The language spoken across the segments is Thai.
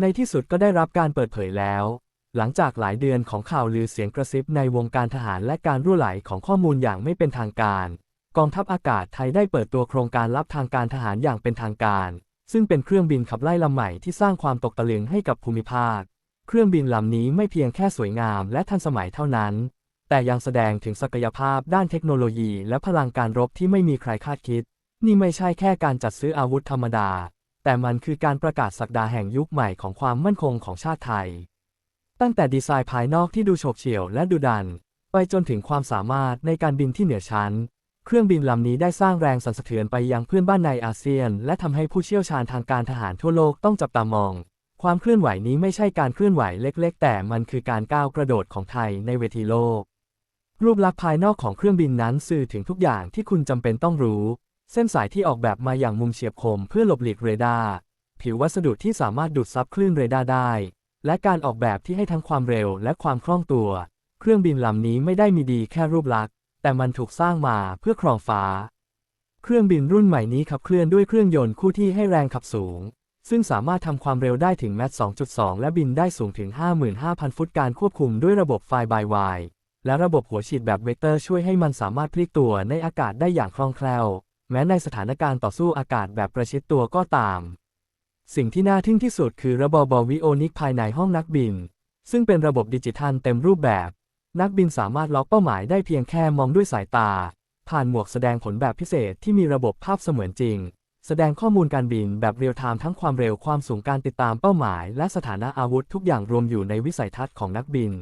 ในที่สุดก็ได้รับการเปิดเผยแล้ว หลังจากหลายเดือนของข่าวลือเสียงกระซิบในวงการทหารและการรั่วไหลของข้อมูลอย่างไม่เป็นทางการ กองทัพอากาศไทยได้เปิดตัวโครงการลับทางการทหารอย่างเป็นทางการ ซึ่งเป็นเครื่องบินขับไล่ลำใหม่ที่สร้างความตกตะลึงให้กับภูมิภาค เครื่องบินลำนี้ไม่เพียงแค่สวยงามและทันสมัยเท่านั้น แต่ยังแสดงถึงศักยภาพด้านเทคโนโลยี และพลังการรบที่ไม่มีใครคาดคิด นี่ไม่ใช่แค่การจัดซื้ออาวุธธรรมดา แต่มันคือการประกาศสักดาแห่งยุคใหม่ของความมั่นคงของชาติไทย ตั้งแต่ดีไซน์ภายนอกที่ดูโฉบเฉี่ยวและดุดัน ไปจนถึงความสามารถในการบินที่เหนือชั้น เครื่องบินลำนี้ได้สร้างแรงสั่นสะเทือนไปยังเพื่อนบ้านในอาเซียน และทำให้ผู้เชี่ยวชาญทางการทหารทั่วโลกต้องจับตามอง ความเคลื่อนไหวนี้ไม่ใช่การเคลื่อนไหวเล็ก ๆ แต่มันคือการก้าวกระโดดของไทยในเวทีโลก รูปลักษณ์ภายนอกของเครื่องบินนั้นสื่อถึงทุกอย่างที่คุณจำเป็นต้องรู้ เส้นสายที่ออกแบบมาอย่างมุมเฉียบคมเพื่อหลบหลีกเรดาร์ ผิววัสดุที่สามารถดูดซับคลื่นเรดาร์ได้ และการออกแบบที่ให้ทั้งความเร็วและความคล่องตัว เครื่องบินลำนี้ไม่ได้มีดีแค่รูปลักษณ์ แต่มันถูกสร้างมาเพื่อครองฟ้า เครื่องบินรุ่นใหม่นี้ขับเคลื่อนด้วยเครื่องยนต์คู่ที่ให้แรงขับสูง ซึ่งสามารถทำความเร็วได้ถึงแมตช์2.2 และบินได้สูงถึง 55,000 ฟุตการควบคุมด้วยระบบไฟบายวายและระบบหัวฉีดแบบเวกเตอร์ช่วยให้มันสามารถพลิกตัวในอากาศได้อย่างคล่องแคล่ว แม้ในสถานการณ์ต่อสู้อากาศแบบประชิดตัวก็ตาม สิ่งที่น่าทึ่งที่สุดคือระบบบวิโอนิกภายในห้องนักบิน ซึ่งเป็นระบบดิจิทัลเต็มรูปแบบ นักบินสามารถล็อกเป้าหมายได้เพียงแค่มองด้วยสายตา ผ่านหมวกแสดงผลแบบพิเศษที่มีระบบภาพเสมือนจริง แสดงข้อมูลการบินแบบเรียลไทม์ทั้งความเร็วความสูงการติดตามเป้าหมาย และสถานะอาวุธทุกอย่างรวมอยู่ในวิสัยทัศน์ของนักบิน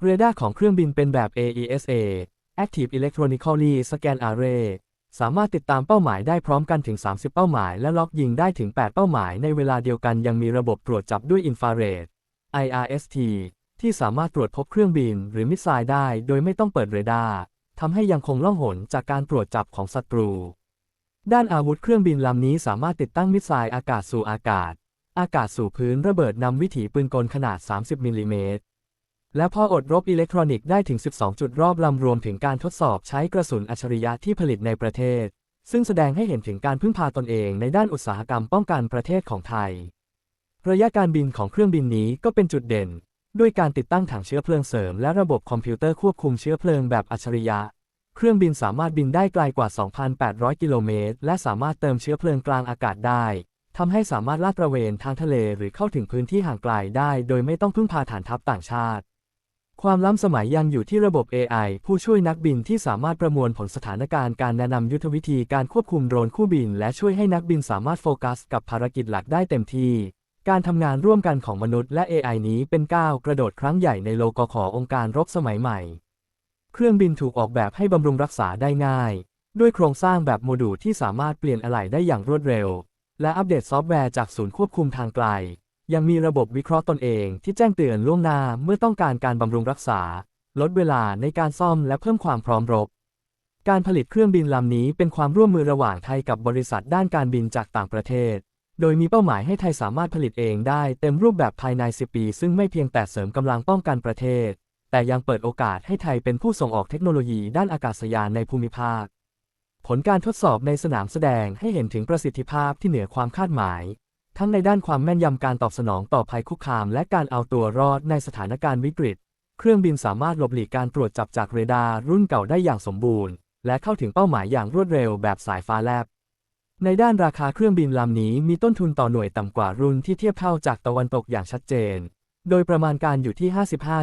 เรดาร์ของเครื่องบินเป็นแบบ AESA Active Electronically Scan Array สามารถติดตามเป้าหมายได้พร้อมกันถึง 30 เป้าหมาย และล็อกยิงได้ถึง 8 เป้าหมายในเวลาเดียวกันยังมีระบบตรวจจับด้วยอินฟราเรด IRST ที่สามารถตรวจพบเครื่องบินหรือมิสไซล์ได้โดยไม่ต้องเปิดเรดาร์ทำให้ยังคงล่องหนจากการตรวจจับของศัตรู ด้านอาวุธเครื่องบินลำนี้สามารถติดตั้งมิสไซล์อากาศสู่อากาศ อากาศสู่พื้นระเบิดนำวิถีปืนกลขนาด 30 มิลลิเมตร และพออดรบอิเล็กทรอนิกส์ได้ถึง 12 จุดรอบลำรวมถึงการทดสอบใช้กระสุนอัจฉริยะที่ผลิตในประเทศ ซึ่งแสดงให้เห็นถึงการพึ่งพาตนเองในด้านอุตสาหกรรมป้องกันประเทศของไทย ระยะการบินของเครื่องบินนี้ก็เป็นจุดเด่น ด้วยการติดตั้งถังเชื้อเพลิงเสริม และระบบคอมพิวเตอร์ควบคุมเชื้อเพลิงแบบอัจฉริยะ เครื่องบินสามารถบินได้ไกลกว่า 2,800 กิโลเมตร และสามารถเติมเชื้อเพลิงกลางอากาศได้ทำให้สามารถลาดตระเวนทางทะเลหรือเข้าถึงพื้นที่ห่างไกลได้ โดยไม่ต้องพึ่งพาฐานทัพต่างชาติ ความล้ำสมัยยังอยู่ที่ระบบ AI ผู้ช่วยนักบินที่สามารถประมวลผลสถานการณ์การแนะนำยุทธวิธีการควบคุมโดรนคู่บิน และช่วยให้นักบินสามารถโฟกัสกับภารกิจหลักได้เต็มที่ การทำงานร่วมกันของมนุษย์และ AI นี้เป็นก้าวกระโดดครั้งใหญ่ในโลกขอองค์การรบสมัยใหม่ เครื่องบินถูกออกแบบให้บำรุงรักษาได้ง่าย ด้วยโครงสร้างแบบโมดูลที่สามารถเปลี่ยนอะไหล่ได้อย่างรวดเร็ว และอัปเดตซอฟต์แวร์จากศูนย์ควบคุมทางไกล ยังมีระบบวิเคราะห์ตนเองที่แจ้งเตือนล่วงหน้าเมื่อต้องการการบำรุงรักษา ลดเวลาในการซ่อมและเพิ่มความพร้อมรบ การผลิตเครื่องบินลำนี้เป็นความร่วมมือระหว่างไทยกับบริษัทด้านการบินจากต่างประเทศ โดยมีเป้าหมายให้ไทยสามารถผลิตเองได้เต็มรูปแบบภายใน 10 ปี ซึ่งไม่เพียงแต่เสริมกำลังป้องกันประเทศ แต่ยังเปิดโอกาสให้ไทยเป็นผู้ส่งออกเทคโนโลยีด้านอากาศยานในภูมิภาค ผลการทดสอบในสนามแสดงให้เห็นถึงประสิทธิภาพที่เหนือความคาดหมาย ทั้งในด้านความแม่นยำการตอบสนองต่อภัยคุกคาม และการเอาตัวรอดในสถานการณ์วิกฤต เครื่องบินสามารถหลบหลีกการตรวจจับจากเรดาร์รุ่นเก่าได้อย่างสมบูรณ์ และเข้าถึงเป้าหมายอย่างรวดเร็วแบบสายฟ้าแลบ ในด้านราคาเครื่องบินลำนี้มีต้นทุนต่อหน่วยต่ำกว่ารุ่นที่เทียบเท่าจากตะวันตกอย่างชัดเจน โดยประมาณการอยู่ที่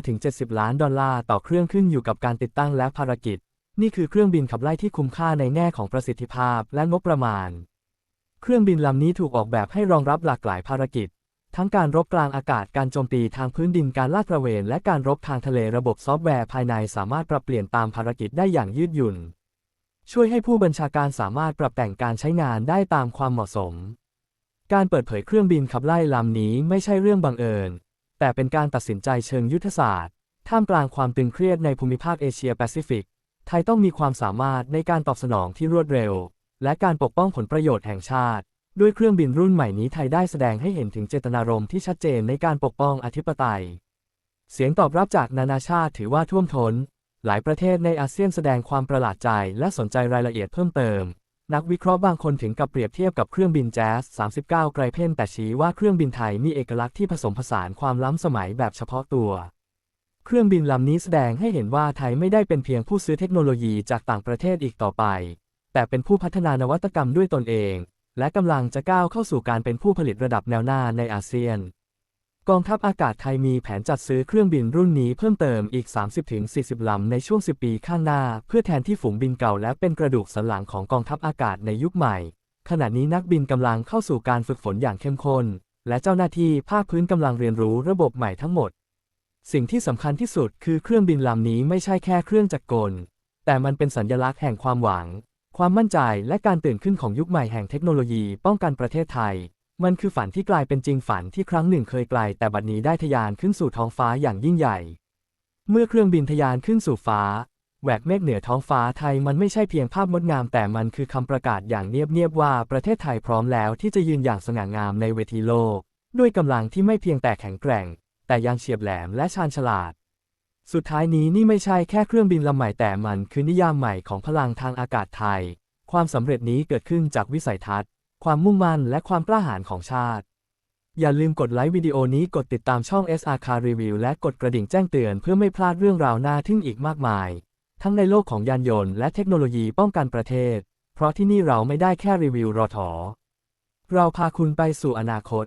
55-70 ล้านดอลลาร์ต่อเครื่องขึ้นอยู่กับการติดตั้งและภารกิจ นี่คือเครื่องบินขับไล่ที่คุ้มค่าในแง่ของประสิทธิภาพและงบประมาณ เครื่องบินลำนี้ถูกออกแบบให้รองรับหลากหลายภารกิจ ทั้งการรบกลางอากาศ การโจมตีทางพื้นดิน การลาดตระเวน และการรบทางทะเล ระบบซอฟต์แวร์ภายในสามารถปรับเปลี่ยนตามภารกิจได้อย่างยืดหยุ่น ช่วยให้ผู้บัญชาการสามารถปรับแต่งการใช้งานได้ตามความเหมาะสม การเปิดเผยเครื่องบินขับไล่ลำนี้ไม่ใช่เรื่องบังเอิญ แต่เป็นการตัดสินใจเชิงยุทธศาสตร์ ท่ามกลางความตึงเครียดในภูมิภาคเอเชียแปซิฟิก ไทยต้องมีความสามารถในการตอบสนองที่รวดเร็ว และการปกป้องผลประโยชน์แห่งชาติ ด้วยเครื่องบินรุ่นใหม่นี้ไทยได้แสดงให้เห็นถึงเจตนารมณ์ที่ชัดเจนในการปกป้องอธิปไตย เสียงตอบรับจากนานาชาติถือว่าท่วมท้น หลายประเทศในอาเซียนแสดงความประหลาดใจและสนใจรายละเอียดเพิ่มเติม นักวิเคราะห์บางคนถึงกับเปรียบเทียบกับเครื่องบินแจ๊ส39 ไกรเพนแต่ชี้ว่าเครื่องบินไทยมีเอกลักษณ์ที่ผสมผสานความล้ำสมัยแบบเฉพาะตัวเครื่องบินลำนี้แสดงให้เห็นว่าไทยไม่ได้เป็นเพียงผู้ซื้อเทคโนโลยีจากต่างประเทศอีกต่อไป แต่เป็นผู้พัฒนานวัตกรรมด้วยตนเอง และกำลังจะก้าวเข้าสู่การเป็นผู้ผลิตระดับแนวหน้าในอาเซียน กองทัพอากาศไทยมีแผนจัดซื้อเครื่องบินรุ่นนี้เพิ่มเติมอีก 30-40 ลำในช่วง 10 ปีข้างหน้า เพื่อแทนที่ฝูงบินเก่าและเป็นกระดูกสันหลังของกองทัพอากาศในยุคใหม่ ขณะนี้นักบินกำลังเข้าสู่การฝึกฝนอย่างเข้มข้น และเจ้าหน้าที่ภาคพื้นกำลังเรียนรู้ระบบใหม่ทั้งหมด สิ่งที่สำคัญที่สุดคือเครื่องบินลำนี้ไม่ใช่แค่เครื่องจักรกล แต่มันเป็นสัญลักษณ์แห่งความหวัง ความมั่นใจและการตื่นขึ้นของยุคใหม่แห่งเทคโนโลยีป้องกันประเทศไทย มันคือฝันที่กลายเป็นจริงฝันที่ครั้งหนึ่งเคยไกล แต่บัดนี้ได้ทะยานขึ้นสู่ท้องฟ้าอย่างยิ่งใหญ่ เมื่อเครื่องบินทะยานขึ้นสู่ฟ้าแหวกเมฆเหนือท้องฟ้าไทยมันไม่ใช่เพียงภาพงดงาม แต่มันคือคำประกาศอย่างเงียบๆว่าประเทศไทยพร้อมแล้วที่จะยืนอย่างสง่างามในเวทีโลก ด้วยกำลังที่ไม่เพียงแต่แข็งแกร่ง แต่ยังเฉียบแหลมและชาญฉลาด สุดท้ายนี้นี่ไม่ใช่แค่เครื่องบินลำใหม่แต่มันคือนิยามใหม่ของพลังทางอากาศไทย ความสำเร็จนี้เกิดขึ้นจากวิสัยทัศน์ ความมุ่งมั่นและความกล้าหาญของชาติ อย่าลืมกดไลค์วิดีโอนี้กดติดตามช่อง SR Car Review และกดกระดิ่งแจ้งเตือนเพื่อไม่พลาดเรื่องราวน่าทึ่งอีกมากมาย ทั้งในโลกของยานยนต์และเทคโนโลยีป้องกันประเทศ เพราะที่นี่เราไม่ได้แค่รีวิวรอถอเราพาคุณไปสู่อนาคต